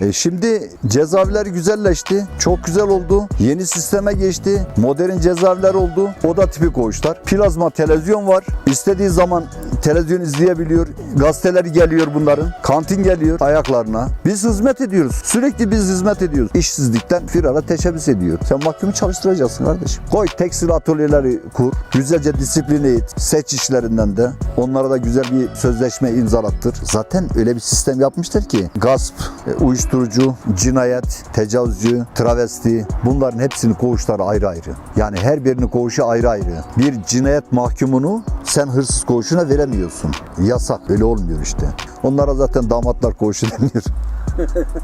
E şimdi cezaevler güzelleşti. Çok güzel oldu. Yeni sisteme geçti. Modern cezaevler oldu. Oda tipi koğuşlar. Plazma televizyon var. İstediği zaman televizyon izleyebiliyor. Gazeteler geliyor bunların. Kantin geliyor ayaklarına. Biz hizmet ediyoruz. Sürekli biz hizmet ediyoruz. İşsizlikten firara teşebbüs ediyor. Sen mahkumu çalıştıracaksın kardeşim. Koy tekstil atölyeleri kur. Güzelce disipline et. Seç işlerinden de. Onlara da güzel bir sözleşme imzalattır. Zaten öyle bir sistem yapmıştır ki gasp, e, uyuşturucu, cinayet, tecavüzcü, travesti bunların hepsini koğuşları ayrı ayrı. Yani her birini koğuşu ayrı ayrı. Bir cinayet mahkumunu sen hırsız koğuşuna veremiyorsun. Yasak. Öyle olmuyor işte. Onlara zaten damatlar koğuşu deniyor.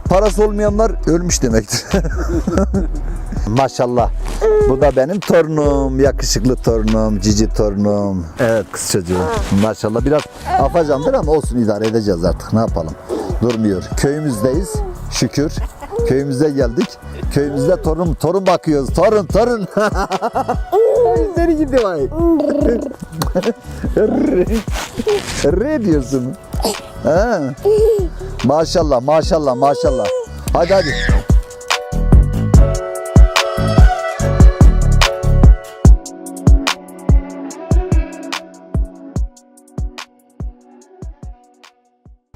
Parası olmayanlar ölmüş demektir. Maşallah. Bu da benim torunum, yakışıklı torunum, cici torunum. Evet kız çocuğu. Maşallah biraz afacandır ama olsun idare edeceğiz artık. Ne yapalım? Durmuyor. Köyümüzdeyiz. Şükür. Köyümüze geldik. Köyümüzde torun torun bakıyoruz. Torun torun. Seni gidi vay. Re diyorsun. Ha. Maşallah maşallah maşallah. Hadi hadi.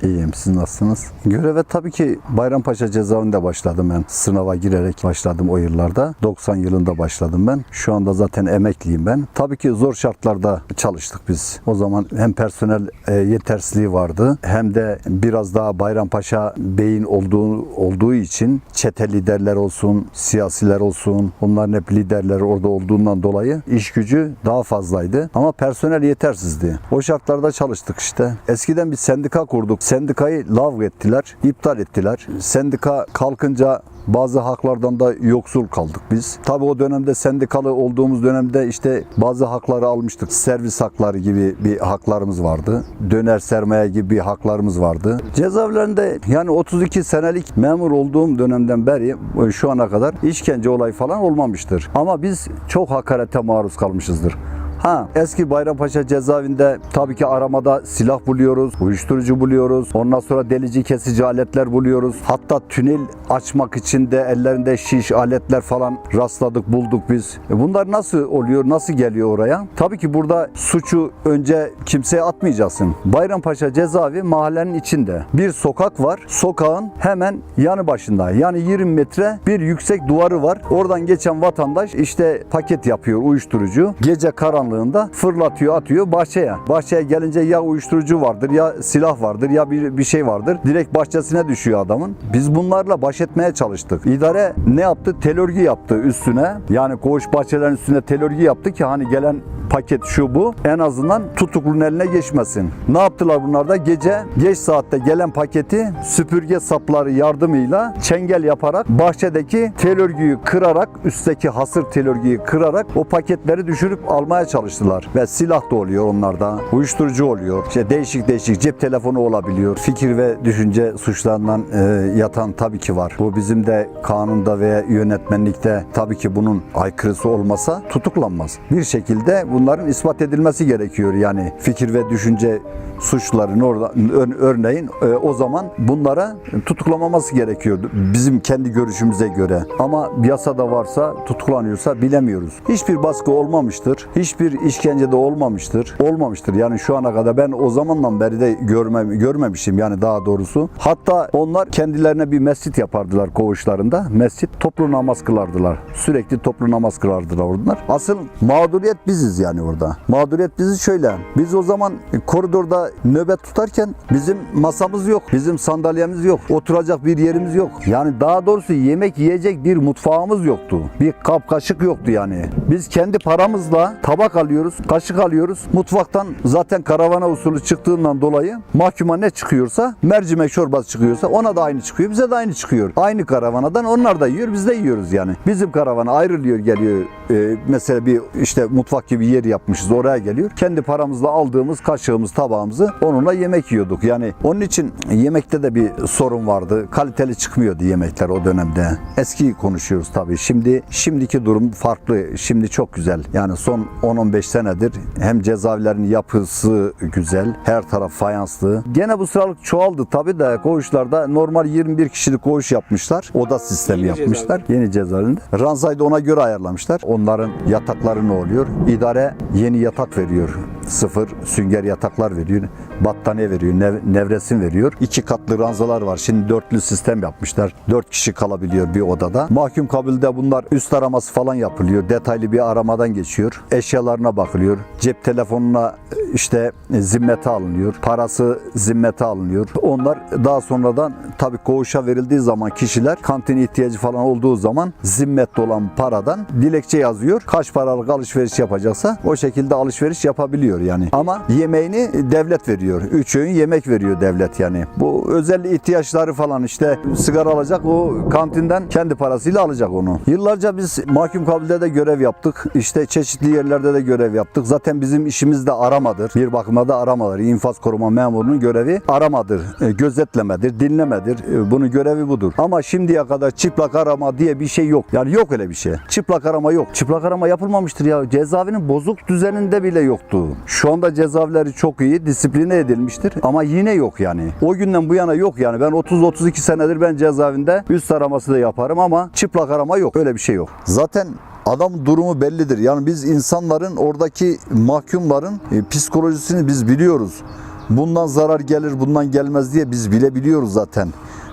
İyiyim siz nasılsınız? Göreve tabii ki Bayrampaşa cezaevinde başladım ben. Sınava girerek başladım o yıllarda. 90 yılında başladım ben. Şu anda zaten emekliyim ben. Tabii ki zor şartlarda çalıştık biz. O zaman hem personel e, yetersizliği vardı hem de biraz daha Bayrampaşa beyin olduğu olduğu için çete liderler olsun, siyasiler olsun, onların hep liderleri orada olduğundan dolayı iş gücü daha fazlaydı. Ama personel yetersizdi. O şartlarda çalıştık işte. Eskiden bir sendika kurduk. Sendikayı lav ettiler, iptal ettiler. Sendika kalkınca bazı haklardan da yoksul kaldık biz. Tabii o dönemde sendikalı olduğumuz dönemde işte bazı hakları almıştık. Servis hakları gibi bir haklarımız vardı. Döner sermaye gibi bir haklarımız vardı. Cezaevlerinde yani 32 senelik memur olduğum dönemden beri e, şu ana kadar işkence olay falan olmamıştır. Ama biz çok hakarete maruz kalmışızdır. Ha eski Bayrampaşa cezaevinde tabii ki aramada silah buluyoruz, uyuşturucu buluyoruz. Ondan sonra delici kesici aletler buluyoruz. Hatta tünel açmak için de ellerinde şiş aletler falan rastladık, bulduk biz. E bunlar nasıl oluyor, nasıl geliyor oraya? Tabii ki burada suçu önce kimseye atmayacaksın. Bayrampaşa cezaevi mahallenin içinde. Bir sokak var. Sokağın hemen yanı başında. Yani 20 metre bir yüksek duvarı var. Oradan geçen vatandaş işte paket yapıyor uyuşturucu. Gece karanlığında fırlatıyor atıyor bahçeye. Bahçeye gelince ya uyuşturucu vardır ya silah vardır ya bir, bir şey vardır. Direkt bahçesine düşüyor adamın. Biz bunlarla baş etmeye çalıştık. İdare ne yaptı? Tel örgü yaptı üstüne. Yani koğuş bahçelerin üstüne tel örgü yaptı ki hani gelen paket şu bu en azından tutuklunun eline geçmesin. Ne yaptılar bunlar da? Gece geç saatte gelen paketi süpürge sapları yardımıyla çengel yaparak bahçedeki tel örgüyü kırarak üstteki hasır tel örgüyü kırarak o paketleri düşürüp almaya çalıştılar. Ve silah da oluyor onlarda. Uyuşturucu oluyor. İşte değişik değişik cep telefonu olabiliyor. Fikir ve düşünce suçlarından e, yatan tabii ki var. Bu bizim de kanunda ve yönetmenlikte tabii ki bunun aykırısı olmasa tutuklanmaz. Bir şekilde bunların ispat edilmesi gerekiyor. Yani fikir ve düşünce suçların orada ör- örneğin e, o zaman bunlara tutuklamaması gerekiyordu. Bizim kendi görüşümüze göre. Ama yasada varsa tutuklanıyorsa bilemiyoruz. Hiçbir baskı olmamıştır. Hiçbir işkence de olmamıştır. Olmamıştır. Yani şu ana kadar ben o zamandan beri de görmem, görmemişim yani daha doğrusu. Hatta onlar kendilerine bir mescit yapardılar koğuşlarında. Mescit toplu namaz kılardılar. Sürekli toplu namaz kılardılar onlar. Asıl mağduriyet biziz yani orada. Mağduriyet bizi şöyle. Biz o zaman koridorda nöbet tutarken bizim masamız yok. Bizim sandalyemiz yok. Oturacak bir yerimiz yok. Yani daha doğrusu yemek yiyecek bir mutfağımız yoktu. Bir kap kaşık yoktu yani. Biz kendi paramızla tabak alıyoruz, kaşık alıyoruz. Mutfaktan zaten karavana usulü çıktığından dolayı mahkuma ne çıkıyorsa mercimek çorbası çıkıyorsa ona da aynı çıkıyor. Bize de aynı çıkıyor. Aynı karavanadan onlar da yiyor, biz de yiyoruz yani. Bizim karavana ayrılıyor geliyor. Ee, mesela bir işte mutfak gibi yer yapmışız oraya geliyor. Kendi paramızla aldığımız kaşığımız, tabağımızı onunla yemek yiyorduk. Yani onun için yemekte de bir sorun vardı. Kaliteli çıkmıyordu yemekler o dönemde. Eski konuşuyoruz tabii. Şimdi şimdiki durum farklı. Şimdi çok güzel. Yani son 10-15 senedir hem cezaevlerin yapısı güzel. Her taraf fayanslı. Gene bu sıralık çoğaldı tabii de koğuşlarda normal 21 kişilik koğuş yapmışlar. Oda sistemi Yeni yapmışlar. Yeni cezaevinde. Ranzayı da ona göre ayarlamışlar. Onların yatakları ne oluyor? İdare yeni yatak veriyor. Sıfır sünger yataklar veriyor. Battaniye veriyor. nev- nevresim veriyor. İki katlı ranzalar var. Şimdi dörtlü sistem yapmışlar. Dört kişi kalabiliyor bir odada. Mahkum kabulde bunlar üst araması falan yapılıyor. Detaylı bir aramadan geçiyor. Eşyalarına bakılıyor. Cep telefonuna işte zimmete alınıyor. Parası zimmete alınıyor. Onlar daha sonradan tabii koğuşa verildiği zaman kişiler kantin ihtiyacı falan olduğu zaman zimmette olan paradan dilekçe yazıyor. Kaç paralık alışveriş yapacaksa o şekilde alışveriş yapabiliyor yani. Ama yemeğini devlet veriyor. Üç öğün yemek veriyor devlet yani. Bu özel ihtiyaçları falan işte sigara alacak o kantinden kendi parasıyla alacak onu. Yıllarca biz mahkum kabilde de görev yaptık. İşte çeşitli yerlerde de görev yaptık. Zaten bizim işimiz de aramadır. Bir bakıma da aramadır. İnfaz koruma memurunun görevi aramadır. E, gözetlemedir, dinlemedir. E, bunun görevi budur. Ama şimdiye kadar çıplak arama diye bir şey yok. Yani yok öyle bir şey. Çıplak arama yok. Çıplak arama yapılmamıştır ya. Cezaevinin bozuk düzeninde bile yoktu. Şu anda cezaevleri çok iyi, disipline edilmiştir ama yine yok yani. O günden bu yana yok yani. Ben 30-32 senedir ben cezaevinde üst araması da yaparım ama çıplak arama yok. Öyle bir şey yok. Zaten Adam durumu bellidir. Yani biz insanların oradaki mahkumların e, psikolojisini biz biliyoruz. Bundan zarar gelir, bundan gelmez diye biz bilebiliyoruz zaten.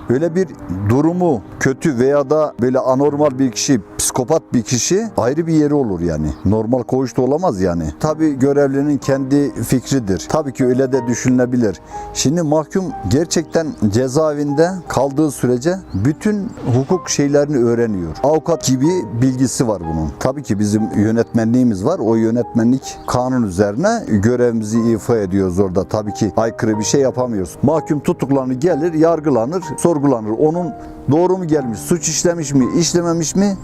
Öyle bir durumu kötü veya da böyle anormal bir kişi, psikopat bir kişi ayrı bir yeri olur yani. Normal koğuşta olamaz yani. Tabii görevlinin kendi fikridir. Tabii ki öyle de düşünülebilir. Şimdi mahkum gerçekten cezaevinde kaldığı sürece bütün hukuk şeylerini öğreniyor. Avukat gibi bilgisi var bunun. Tabii ki bizim yönetmenliğimiz var. O yönetmenlik kanun üzerine görevimizi ifa ediyoruz orada. Tabii ki aykırı bir şey yapamıyoruz. Mahkum tutuklanır gelir, yargılanır, sorgulanır. Onun doğru mu gelmiş, suç işlemiş mi, işlememiş mi?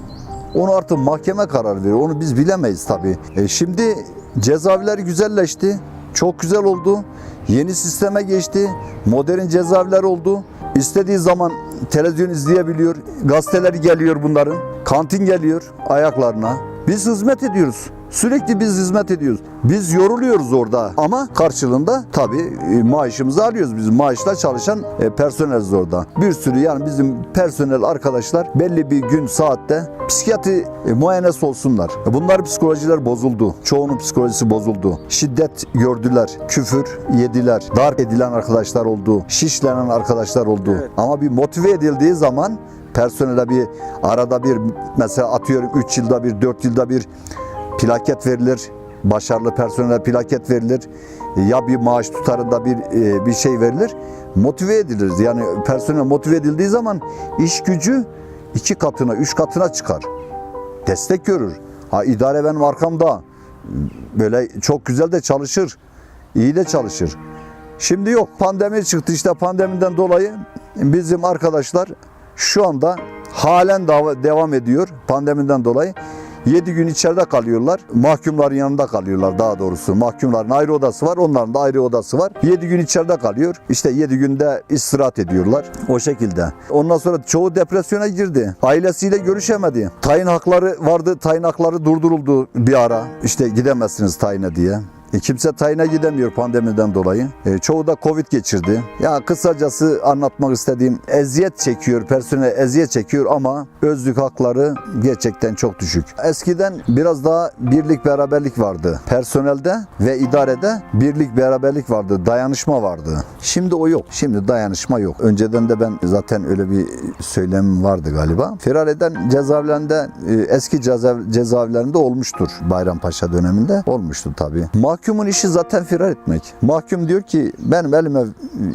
Onu artık mahkeme karar verir. Onu biz bilemeyiz tabii. E şimdi cezaevler güzelleşti. Çok güzel oldu. Yeni sisteme geçti. Modern cezaevler oldu. İstediği zaman televizyon izleyebiliyor. Gazeteler geliyor bunların. Kantin geliyor ayaklarına. Biz hizmet ediyoruz. Sürekli biz hizmet ediyoruz. Biz yoruluyoruz orada ama karşılığında tabii e, maaşımızı alıyoruz. Biz maaşla çalışan e, personeliz orada. Bir sürü yani bizim personel arkadaşlar belli bir gün saatte psikiyatri e, muayenesi olsunlar. Bunlar psikolojiler bozuldu. Çoğunun psikolojisi bozuldu. Şiddet gördüler, küfür yediler, darp edilen arkadaşlar oldu, şişlenen arkadaşlar oldu. Evet. Ama bir motive edildiği zaman personele bir arada bir mesela atıyorum 3 yılda bir 4 yılda bir plaket verilir. Başarılı personele plaket verilir. Ya bir maaş tutarında bir e, bir şey verilir. Motive ediliriz. Yani personel motive edildiği zaman iş gücü iki katına, üç katına çıkar. Destek görür. Ha idare benim arkamda. Böyle çok güzel de çalışır. İyi de çalışır. Şimdi yok pandemi çıktı işte pandemiden dolayı bizim arkadaşlar şu anda halen devam ediyor pandemiden dolayı. 7 gün içeride kalıyorlar. Mahkumların yanında kalıyorlar daha doğrusu. Mahkumların ayrı odası var. Onların da ayrı odası var. 7 gün içeride kalıyor. İşte 7 günde istirahat ediyorlar. O şekilde. Ondan sonra çoğu depresyona girdi. Ailesiyle görüşemedi. Tayin hakları vardı. Tayin hakları durduruldu bir ara. İşte gidemezsiniz tayine diye. E, kimse tayine gidemiyor pandemiden dolayı. E, çoğu da Covid geçirdi. Ya kısacası anlatmak istediğim eziyet çekiyor, personel eziyet çekiyor ama özlük hakları gerçekten çok düşük. Eskiden biraz daha birlik beraberlik vardı. Personelde ve idarede birlik beraberlik vardı, dayanışma vardı. Şimdi o yok. Şimdi dayanışma yok. Önceden de ben zaten öyle bir söylem vardı galiba. Firar eden cezaevlerinde e, eski cezaev, cezaevlerinde olmuştur Bayrampaşa döneminde. Olmuştu tabii. Mahkumun işi zaten firar etmek. Mahkum diyor ki benim elime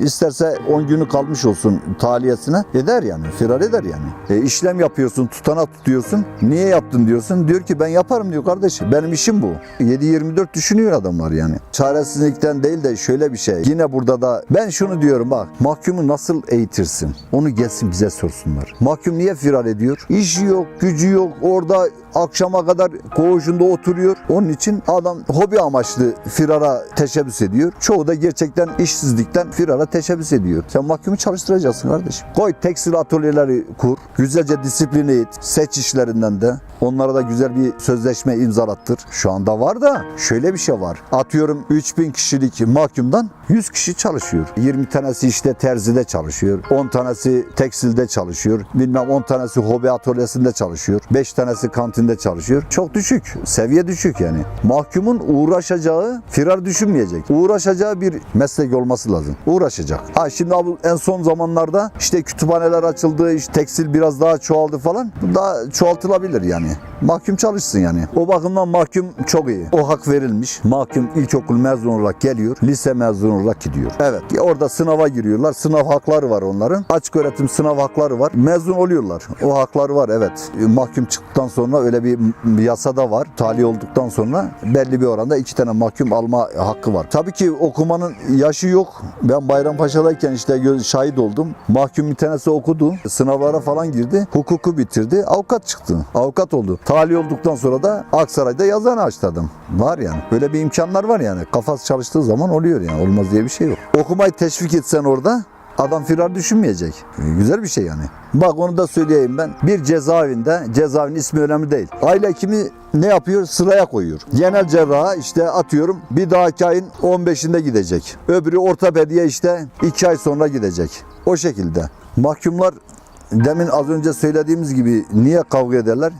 isterse 10 günü kalmış olsun taliyesine eder yani. Firar eder yani. E, işlem yapıyorsun, tutana tutuyorsun. Niye yaptın diyorsun. Diyor ki ben yaparım diyor kardeşim. Benim işim bu. 7-24 düşünüyor adamlar yani. Çaresizlikten değil de şöyle bir şey. Yine burada da ben şunu diyorum bak. Mahkumu nasıl eğitirsin? Onu gelsin bize sorsunlar. Mahkum niye firar ediyor? İşi yok, gücü yok. Orada akşama kadar koğuşunda oturuyor. Onun için adam hobi amaçlı firara teşebbüs ediyor. Çoğu da gerçekten işsizlikten firara teşebbüs ediyor. Sen mahkumu çalıştıracaksın kardeşim. Koy tekstil atölyeleri kur. Güzelce disipline et. Seç işlerinden de. Onlara da güzel bir sözleşme imzalattır. Şu anda var da şöyle bir şey var. Atıyorum 3000 kişilik mahkumdan 100 kişi çalışıyor. 20 tanesi işte terzide çalışıyor. 10 tanesi tekstilde çalışıyor. Bilmem 10 tanesi hobi atölyesinde çalışıyor. 5 tanesi kantinde çalışıyor. Çok düşük. Seviye düşük yani. Mahkumun uğraşacağı firar düşünmeyecek. Uğraşacağı bir meslek olması lazım. Uğraşacak. Ha şimdi en son zamanlarda işte kütüphaneler açıldı, işte tekstil biraz daha çoğaldı falan. Daha çoğaltılabilir yani. Mahkum çalışsın yani. O bakımdan mahkum çok iyi. O hak verilmiş. Mahkum ilkokul mezunu olarak geliyor. Lise mezunu olarak gidiyor. Evet. Orada sınava giriyorlar. Sınav hakları var onların. Açık öğretim sınav hakları var. Mezun oluyorlar. O hakları var evet. Mahkum çıktıktan sonra öyle bir yasada var. Tali olduktan sonra belli bir oranda iki tane mahkum alma hakkı var. Tabii ki okumanın yaşı yok. Ben Bayrampaşa'dayken işte şahit oldum. Mahkum bir tanesi okudu. Sınavlara falan girdi. Hukuku bitirdi. Avukat çıktı. Avukat oldu. Tali olduktan sonra da Aksaray'da yazan açtı adam. Var yani. Böyle bir imkanlar var yani. Kafası çalıştığı zaman oluyor yani. Olmaz diye bir şey yok. Okumayı teşvik etsen orada Adam firar düşünmeyecek. Güzel bir şey yani. Bak onu da söyleyeyim ben. Bir cezaevinde, cezaevinin ismi önemli değil. Aile hekimi ne yapıyor? Sıraya koyuyor. Genel cerraha işte atıyorum bir dahaki ayın 15'inde gidecek. Öbürü ortopediye işte 2 ay sonra gidecek. O şekilde. Mahkumlar demin az önce söylediğimiz gibi niye kavga ederler?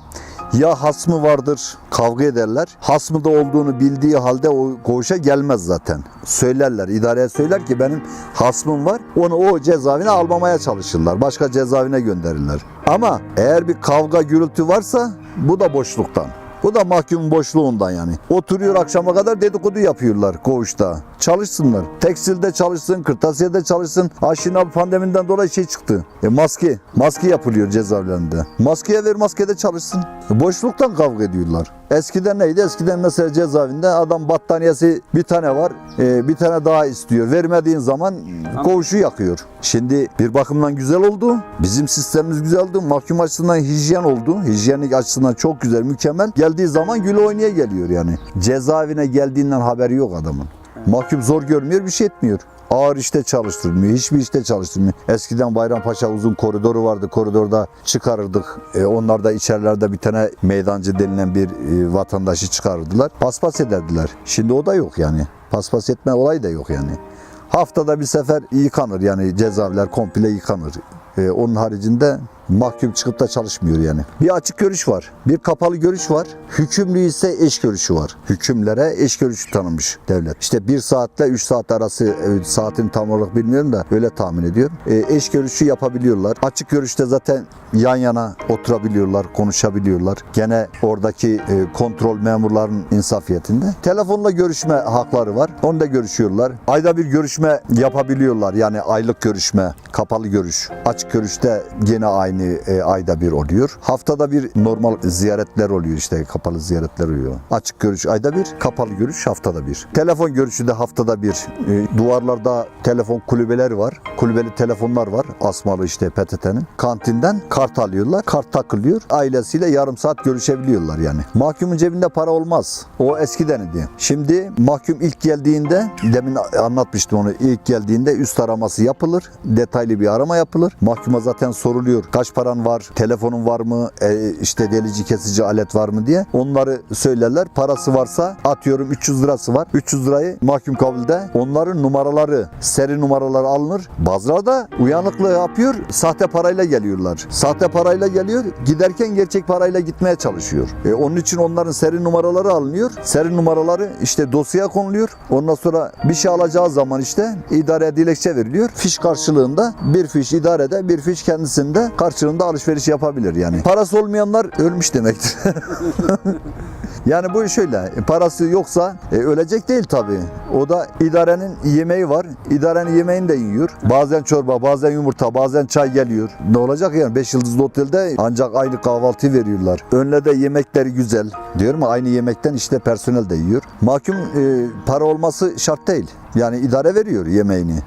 Ya hasmı vardır kavga ederler. Hasmı da olduğunu bildiği halde o koğuşa gelmez zaten. Söylerler, idareye söyler ki benim hasmım var. Onu o cezaevine almamaya çalışırlar. Başka cezaevine gönderirler. Ama eğer bir kavga gürültü varsa bu da boşluktan. Bu da mahkumun boşluğundan yani. Oturuyor akşama kadar dedikodu yapıyorlar koğuşta. Çalışsınlar. Tekstilde çalışsın, kırtasiyede çalışsın. Abi pandemiden dolayı şey çıktı. E maske. Maske yapılıyor cezaevlerinde. Maskeye ver maskede çalışsın. E boşluktan kavga ediyorlar. Eskiden neydi? Eskiden mesela cezaevinde adam battaniyesi bir tane var. e, bir tane daha istiyor. Vermediğin zaman koğuşu yakıyor. Şimdi bir bakımdan güzel oldu. Bizim sistemimiz güzel oldu. Mahkum açısından hijyen oldu. Hijyenlik açısından çok güzel, mükemmel. Geldiği zaman gül oynaya geliyor yani. Cezaevine geldiğinden haberi yok adamın. Mahkum zor görmüyor, bir şey etmiyor. Ağır işte çalıştırmıyor, hiçbir işte çalıştırmıyor. Eskiden Bayrampaşa uzun koridoru vardı, koridorda çıkarırdık. E, onlar da içerilerde bir tane meydancı denilen bir e, vatandaşı çıkarırdılar. Paspas ederdiler. Şimdi o da yok yani. Paspas etme olayı da yok yani. Haftada bir sefer yıkanır yani cezaevler komple yıkanır. E, onun haricinde mahkum çıkıp da çalışmıyor yani. Bir açık görüş var. Bir kapalı görüş var. Hükümlü ise eş görüşü var. Hükümlere eş görüşü tanımış devlet. İşte bir saatle 3 saat arası e, saatin tam olarak bilmiyorum da öyle tahmin ediyorum. E, eş görüşü yapabiliyorlar. Açık görüşte zaten yan yana oturabiliyorlar, konuşabiliyorlar. Gene oradaki e, kontrol memurların insafiyetinde. Telefonla görüşme hakları var. Onu da görüşüyorlar. Ayda bir görüşme yapabiliyorlar. Yani aylık görüşme, kapalı görüş. Açık görüşte gene aynı e, ayda bir oluyor. Haftada bir normal ziyaretler oluyor işte kapalı ziyaretler oluyor. Açık görüş ayda bir, kapalı görüş haftada bir. Telefon görüşü de haftada bir. E, duvarlarda telefon kulübeleri var. Kulübeli telefonlar var. Asmalı işte PTT'nin. Kantinden kart alıyorlar. Kart takılıyor. Ailesiyle yarım saat görüşebiliyorlar yani. Mahkumun cebinde para olmaz. O eskiden idi. Şimdi mahkum ilk geldiğinde demin anlatmıştım onu. İlk geldiğinde üst araması yapılır. Detaylı bir arama yapılır. Mahkuma zaten soruluyor. Kaç paran var? Telefonun var mı? E, işte delici kesici alet var mı diye. Onları söylerler. Parası varsa atıyorum 300 lirası var. 300 lirayı mahkum kabulde onların numaraları, seri numaraları alınır. Bazıları da uyanıklığı yapıyor. Sahte parayla geliyorlar. Sahte parayla geliyor. Giderken gerçek parayla gitmeye çalışıyor. E, onun için onların seri numaraları alınıyor. Seri numaraları işte dosyaya konuluyor. Ondan sonra bir şey alacağı zaman işte idareye dilekçe veriliyor. Fiş karşılığında bir fiş idarede bir fiş kendisinde karşılığında alışveriş yapabilir yani. Parası olmayanlar ölmüş demektir. Yani bu şöyle, parası yoksa e, ölecek değil tabii. O da idarenin yemeği var. İdarenin yemeğini de yiyor. Bazen çorba, bazen yumurta, bazen çay geliyor. Ne olacak yani 5 yıldızlı otelde ancak aynı kahvaltı veriyorlar. Önle de yemekleri güzel. Diyorum aynı yemekten işte personel de yiyor. Mahkum e, para olması şart değil. Yani idare veriyor yemeğini.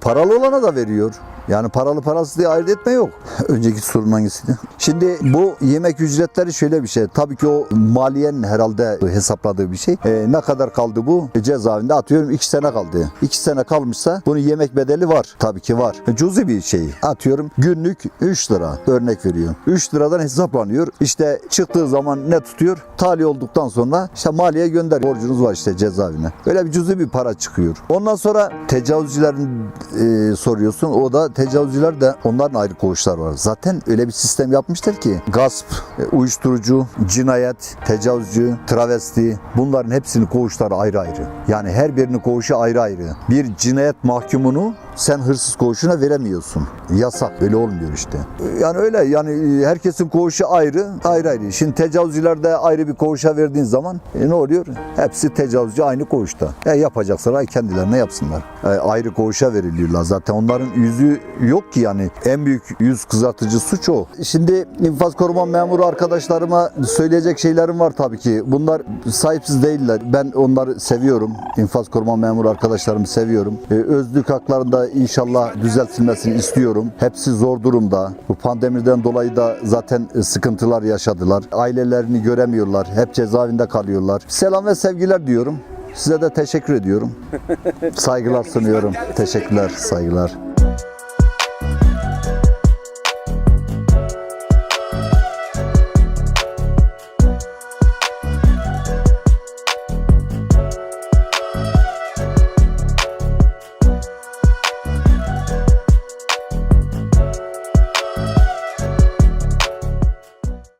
Paralı olana da veriyor. Yani paralı parasız diye ayırt etme yok. Önceki sorun hangisiydi? Şimdi bu yemek ücretleri şöyle bir şey. Tabii ki o maliyenin herhalde hesapladığı bir şey. E, ne kadar kaldı bu? E, cezaevinde atıyorum 2 sene kaldı. 2 sene kalmışsa bunun yemek bedeli var. Tabii ki var. E, cüzi bir şey. Atıyorum günlük 3 lira örnek veriyor. 3 liradan hesaplanıyor. İşte çıktığı zaman ne tutuyor? Tali olduktan sonra işte maliye gönder. Borcunuz var işte cezaevine. Öyle bir cüzi bir para çıkıyor. Ondan sonra tecavüzcülerin e, soruyorsun. O da tecavüzcüler de onların ayrı koğuşlar var. Zaten öyle bir sistem yapmıştır ki gasp, e, uyuşturucu, cinayet, tecavüzcü, travesti bunların hepsini koğuşları ayrı ayrı. Yani her birinin koğuşu ayrı ayrı. Bir cinayet mahkumunu sen hırsız koğuşuna veremiyorsun. Yasak. Öyle olmuyor işte. Yani öyle yani herkesin koğuşu ayrı, ayrı ayrı. Şimdi tecavüzcülerde ayrı bir koğuşa verdiğin zaman e, ne oluyor? Hepsi tecavüzcü aynı koğuşta. E, yapacaksalar kendilerine yapsınlar. E, ayrı koğuşa veriliyorlar. Zaten onların yüzü yok ki yani. En büyük yüz kızartıcı suç o. Şimdi infaz koruma memuru arkadaşlarıma söyleyecek şeylerim var tabii ki. Bunlar sahipsiz değiller. Ben onları seviyorum. İnfaz koruma memuru arkadaşlarımı seviyorum. E, özlük haklarında inşallah düzeltilmesini istiyorum. Hepsi zor durumda. Bu pandemiden dolayı da zaten e, sıkıntılar yaşadılar. Ailelerini göremiyorlar. Hep cezaevinde kalıyorlar. Selam ve sevgiler diyorum. Size de teşekkür ediyorum. Saygılar sunuyorum. Teşekkürler, saygılar.